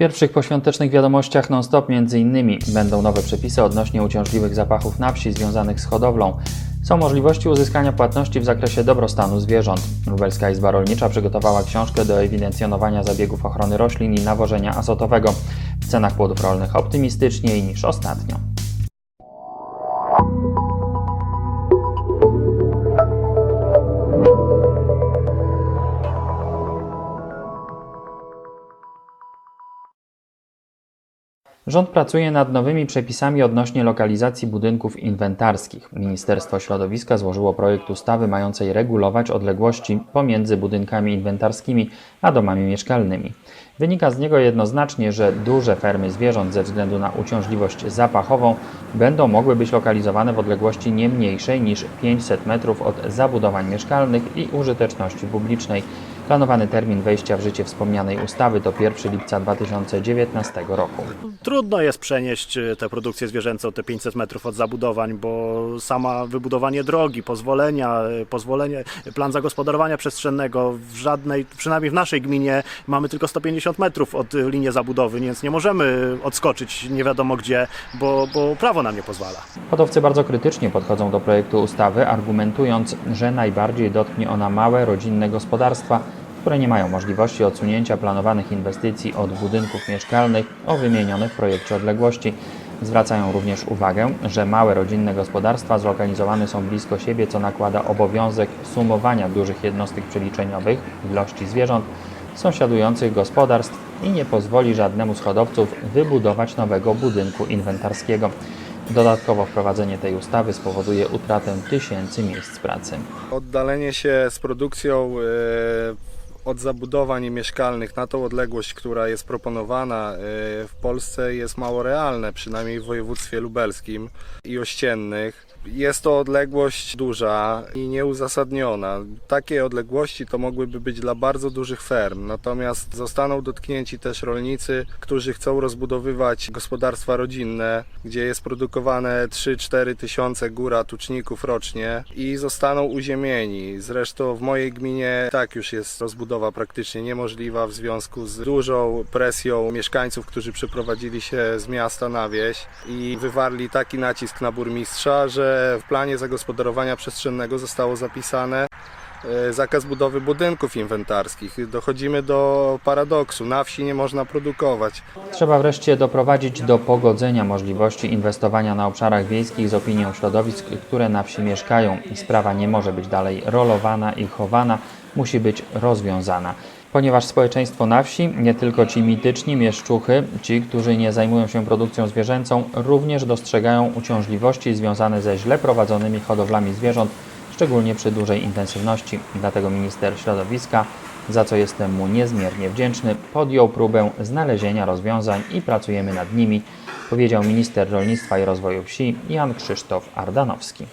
pierwszych poświątecznych wiadomościach non-stop innymi będą nowe przepisy odnośnie uciążliwych zapachów na wsi związanych z hodowlą. Są możliwości uzyskania płatności w zakresie dobrostanu zwierząt. Lubelska Izba Rolnicza przygotowała książkę do ewidencjonowania zabiegów ochrony roślin i nawożenia azotowego. W cenach płodów rolnych optymistyczniej niż ostatnio. Rząd pracuje nad nowymi przepisami odnośnie lokalizacji budynków inwentarskich. Ministerstwo Środowiska złożyło projekt ustawy mającej regulować odległości pomiędzy budynkami inwentarskimi a domami mieszkalnymi. Wynika z niego jednoznacznie, że duże fermy zwierząt ze względu na uciążliwość zapachową będą mogły być lokalizowane w odległości nie mniejszej niż 500 metrów od zabudowań mieszkalnych i użyteczności publicznej. Planowany termin wejścia w życie wspomnianej ustawy to 1 lipca 2019 roku. Trudno jest przenieść e, tę produkcję zwierzęcą te 500 metrów od zabudowań, bo sama wybudowanie drogi, pozwolenia, e, pozwolenie, plan zagospodarowania przestrzennego w żadnej, przynajmniej w naszej gminie mamy tylko 150 metrów od e, linii zabudowy, więc nie możemy odskoczyć nie wiadomo gdzie, bo, bo prawo nam nie pozwala. Hodowcy bardzo krytycznie podchodzą do projektu ustawy, argumentując, że najbardziej dotknie ona małe, rodzinne gospodarstwa, które nie mają możliwości odsunięcia planowanych inwestycji od budynków mieszkalnych o wymienione w projekcie odległości. Zwracają również uwagę, że małe rodzinne gospodarstwa zlokalizowane są blisko siebie, co nakłada obowiązek sumowania dużych jednostek przeliczeniowych ilości zwierząt sąsiadujących gospodarstw i nie pozwoli żadnemu z hodowców wybudować nowego budynku inwentarskiego. Dodatkowo wprowadzenie tej ustawy spowoduje utratę tysięcy miejsc pracy. Oddalenie się z produkcją e, od zabudowań mieszkalnych na tą odległość, która jest proponowana e, w Polsce jest mało realne, przynajmniej w województwie lubelskim i ościennych. Jest to odległość duża i nieuzasadniona. Takie odległości to mogłyby być dla bardzo dużych ferm, natomiast zostaną dotknięci też rolnicy, którzy chcą rozbudowywać gospodarstwa rodzinne, gdzie jest produkowane 3-4 tysiące góra tuczników rocznie i zostaną uziemieni. Zresztą w mojej gminie tak już jest rozbudowa praktycznie niemożliwa w związku z dużą presją mieszkańców, którzy przeprowadzili się z miasta na wieś i wywarli taki nacisk na burmistrza, że w planie zagospodarowania przestrzennego zostało zapisane e, zakaz budowy budynków inwentarskich. Dochodzimy do paradoksu. Na wsi nie można produkować. Trzeba wreszcie doprowadzić do pogodzenia możliwości inwestowania na obszarach wiejskich z opinią środowisk, które na wsi mieszkają sprawa nie może być dalej rolowana i chowana, musi być rozwiązana. Ponieważ społeczeństwo na wsi, nie tylko ci mityczni mieszczuchy, ci, którzy nie zajmują się produkcją zwierzęcą, również dostrzegają uciążliwości związane ze źle prowadzonymi hodowlami zwierząt, szczególnie przy dużej intensywności. Dlatego minister środowiska, za co jestem mu niezmiernie wdzięczny, podjął próbę znalezienia rozwiązań i pracujemy nad nimi, powiedział minister rolnictwa i rozwoju wsi Jan Krzysztof Ardanowski.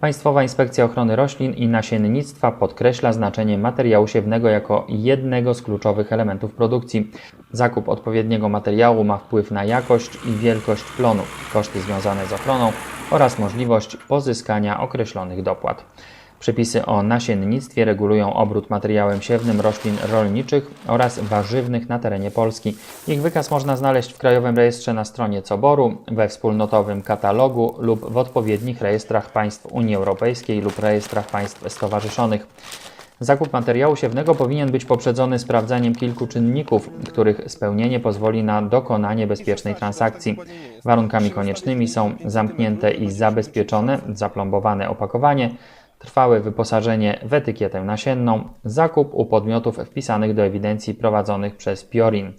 Państwowa Inspekcja Ochrony Roślin i Nasiennictwa podkreśla znaczenie materiału siewnego jako jednego z kluczowych elementów produkcji. Zakup odpowiedniego materiału ma wpływ na jakość i wielkość plonu, koszty związane z ochroną oraz możliwość pozyskania określonych dopłat. Przepisy o nasiennictwie regulują obrót materiałem siewnym roślin rolniczych oraz warzywnych na terenie Polski. Ich wykaz można znaleźć w Krajowym Rejestrze na stronie COBOR-u, we wspólnotowym katalogu lub w odpowiednich rejestrach państw Unii Europejskiej lub rejestrach państw stowarzyszonych. Zakup materiału siewnego powinien być poprzedzony sprawdzaniem kilku czynników, których spełnienie pozwoli na dokonanie bezpiecznej transakcji. Warunkami koniecznymi są zamknięte i zabezpieczone, zaplombowane opakowanie, trwałe wyposażenie w etykietę nasienną, zakup u podmiotów wpisanych do ewidencji prowadzonych przez PIORIN.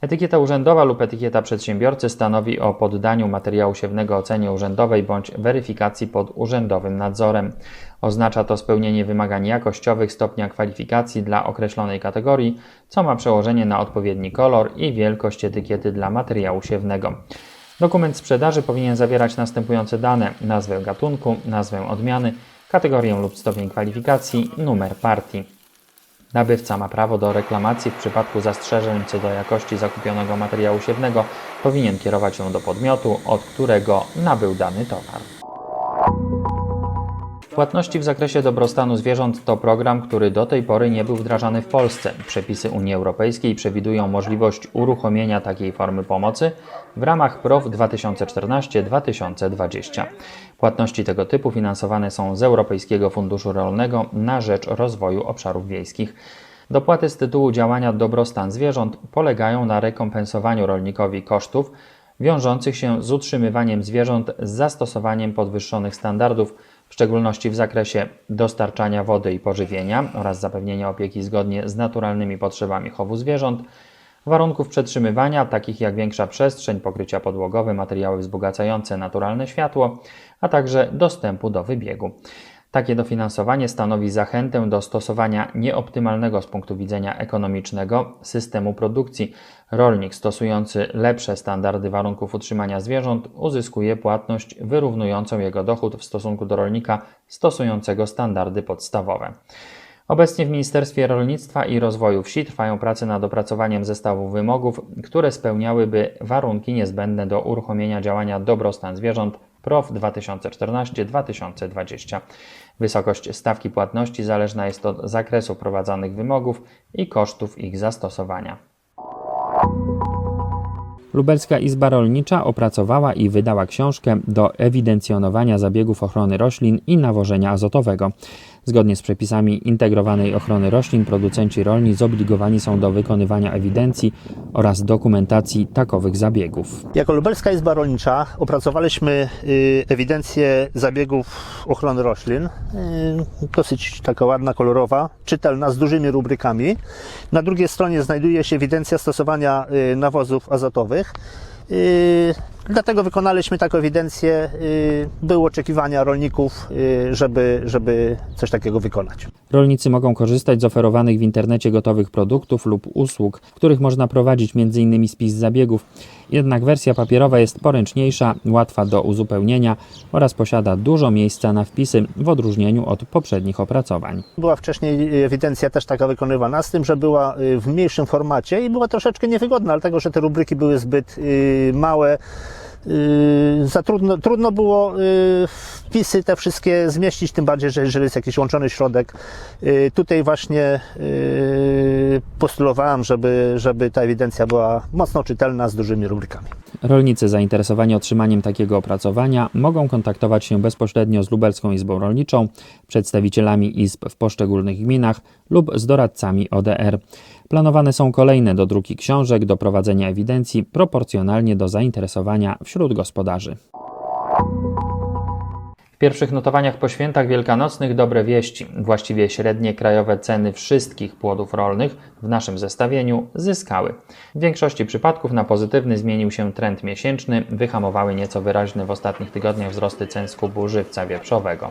Etykieta urzędowa lub etykieta przedsiębiorcy stanowi o poddaniu materiału siewnego ocenie urzędowej bądź weryfikacji pod urzędowym nadzorem. Oznacza to spełnienie wymagań jakościowych stopnia kwalifikacji dla określonej kategorii, co ma przełożenie na odpowiedni kolor i wielkość etykiety dla materiału siewnego. Dokument sprzedaży powinien zawierać następujące dane: nazwę gatunku, nazwę odmiany, kategorię lub stopień kwalifikacji, numer partii. Nabywca ma prawo do reklamacji w przypadku zastrzeżeń co do jakości zakupionego materiału siewnego. Powinien kierować ją do podmiotu, od którego nabył dany towar. Płatności w zakresie dobrostanu zwierząt to program, który do tej pory nie był wdrażany w Polsce. Przepisy Unii Europejskiej przewidują możliwość uruchomienia takiej formy pomocy w ramach PROW 2014-2020. Płatności tego typu finansowane są z Europejskiego Funduszu Rolnego na rzecz rozwoju obszarów wiejskich. Dopłaty z tytułu działania dobrostan zwierząt polegają na rekompensowaniu rolnikowi kosztów wiążących się z utrzymywaniem zwierząt z zastosowaniem podwyższonych standardów, w szczególności w zakresie dostarczania wody i pożywienia oraz zapewnienia opieki zgodnie z naturalnymi potrzebami chowu zwierząt, warunków przetrzymywania, takich jak większa przestrzeń, pokrycia podłogowe, materiały wzbogacające naturalne światło, a także dostępu do wybiegu. Takie dofinansowanie stanowi zachętę do stosowania nieoptymalnego z punktu widzenia ekonomicznego systemu produkcji. Rolnik stosujący lepsze standardy warunków utrzymania zwierząt uzyskuje płatność wyrównującą jego dochód w stosunku do rolnika stosującego standardy podstawowe. Obecnie w Ministerstwie Rolnictwa i Rozwoju Wsi trwają prace nad opracowaniem zestawu wymogów, które spełniałyby warunki niezbędne do uruchomienia działania dobrostan zwierząt PROW 2014-2020. Wysokość stawki płatności zależna jest od zakresu prowadzonych wymogów i kosztów ich zastosowania. Lubelska Izba Rolnicza opracowała i wydała książkę do ewidencjonowania zabiegów ochrony roślin i nawożenia azotowego. Zgodnie z przepisami integrowanej ochrony roślin, producenci rolni zobligowani są do wykonywania ewidencji oraz dokumentacji takowych zabiegów. Jako Lubelska Izba Rolnicza opracowaliśmy y, ewidencję zabiegów ochrony roślin. Y, dosyć taka ładna, kolorowa, czytelna, z dużymi rubrykami. Na drugiej stronie znajduje się ewidencja stosowania y, nawozów azotowych. Y, Dlatego wykonaliśmy taką ewidencję. Y, Były oczekiwania rolników, y, żeby, żeby coś takiego wykonać. Rolnicy mogą korzystać z oferowanych w internecie gotowych produktów lub usług, w których można prowadzić m.in. spis zabiegów. Jednak wersja papierowa jest poręczniejsza, łatwa do uzupełnienia oraz posiada dużo miejsca na wpisy w odróżnieniu od poprzednich opracowań. Była wcześniej ewidencja też taka wykonywana, z tym, że była y, w mniejszym formacie i była troszeczkę niewygodna, dlatego że te rubryki były zbyt y, małe. Y, Za trudno, trudno było y, wpisy te wszystkie zmieścić, tym bardziej, że jeżeli jest jakiś łączony środek. Y, Tutaj właśnie postulowałem, żeby, żeby ta ewidencja była mocno czytelna z dużymi rubrykami. Rolnicy zainteresowani otrzymaniem takiego opracowania mogą kontaktować się bezpośrednio z Lubelską Izbą Rolniczą, przedstawicielami izb w poszczególnych gminach lub z doradcami ODR. Planowane są kolejne dodruki książek do prowadzenia ewidencji proporcjonalnie do zainteresowania wśród gospodarzy. W pierwszych notowaniach po świętach wielkanocnych dobre wieści. Właściwie średnie krajowe ceny wszystkich płodów rolnych w naszym zestawieniu zyskały. W większości przypadków na pozytywny zmienił się trend miesięczny, wyhamowały nieco wyraźne w ostatnich tygodniach wzrosty cen skupu żywca wieprzowego.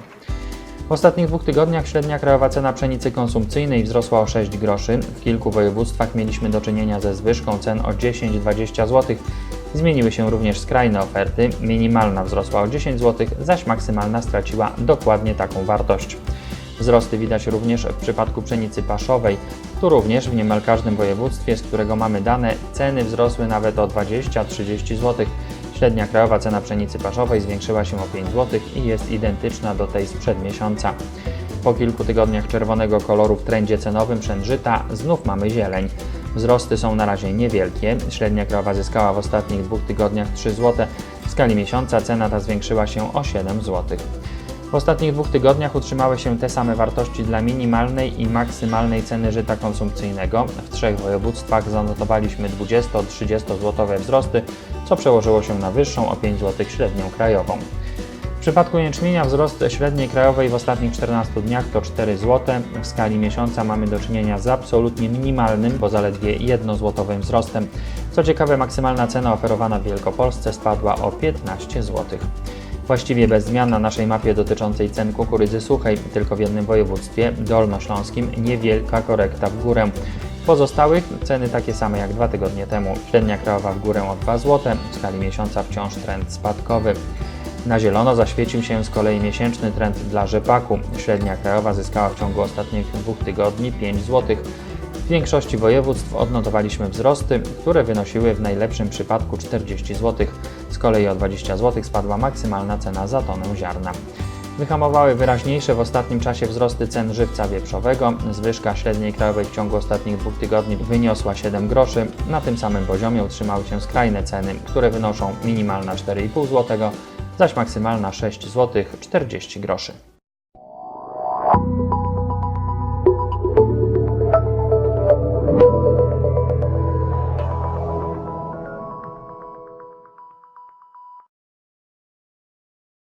W ostatnich dwóch tygodniach średnia krajowa cena pszenicy konsumpcyjnej wzrosła o 6 groszy. W kilku województwach mieliśmy do czynienia ze zwyżką cen o 10-20 zł. Zmieniły się również skrajne oferty. Minimalna wzrosła o 10 zł, zaś maksymalna straciła dokładnie taką wartość. Wzrosty widać również w przypadku pszenicy paszowej. Tu również w niemal każdym województwie, z którego mamy dane, ceny wzrosły nawet o 20-30 zł. Średnia krajowa cena pszenicy paszowej zwiększyła się o 5 zł i jest identyczna do tej sprzed miesiąca. Po kilku tygodniach czerwonego koloru w trendzie cenowym przężyta znów mamy zieleń. Wzrosty są na razie niewielkie. Średnia krajowa zyskała w ostatnich dwóch tygodniach 3 zł. W skali miesiąca cena ta zwiększyła się o 7 zł. W ostatnich dwóch tygodniach utrzymały się te same wartości dla minimalnej i maksymalnej ceny żyta konsumpcyjnego. W trzech województwach zanotowaliśmy 20-30 zł wzrosty, co przełożyło się na wyższą o 5 zł średnią krajową. W przypadku jęczmienia wzrost średniej krajowej w ostatnich 14 dniach to 4 zł. W skali miesiąca mamy do czynienia z absolutnie minimalnym, bo zaledwie 1-złotowym wzrostem. Co ciekawe, maksymalna cena oferowana w Wielkopolsce spadła o 15 zł. Właściwie bez zmian na naszej mapie dotyczącej cen kukurydzy suchej, tylko w jednym województwie, dolnośląskim, niewielka korekta w górę. Pozostałych ceny takie same jak dwa tygodnie temu. Średnia krajowa w górę o 2 zł, w skali miesiąca wciąż trend spadkowy. Na zielono zaświecił się z kolei miesięczny trend dla rzepaku. Średnia krajowa zyskała w ciągu ostatnich dwóch tygodni 5 zł. W większości województw odnotowaliśmy wzrosty, które wynosiły w najlepszym przypadku 40 zł. Z kolei o 20 zł spadła maksymalna cena za tonę ziarna. Wyhamowały wyraźniejsze w ostatnim czasie wzrosty cen żywca wieprzowego. Zwyżka średniej krajowej w ciągu ostatnich dwóch tygodni wyniosła 7 groszy. Na tym samym poziomie utrzymały się skrajne ceny, które wynoszą minimalna 4,5 zł, zaś maksymalna 6 zł 40 groszy.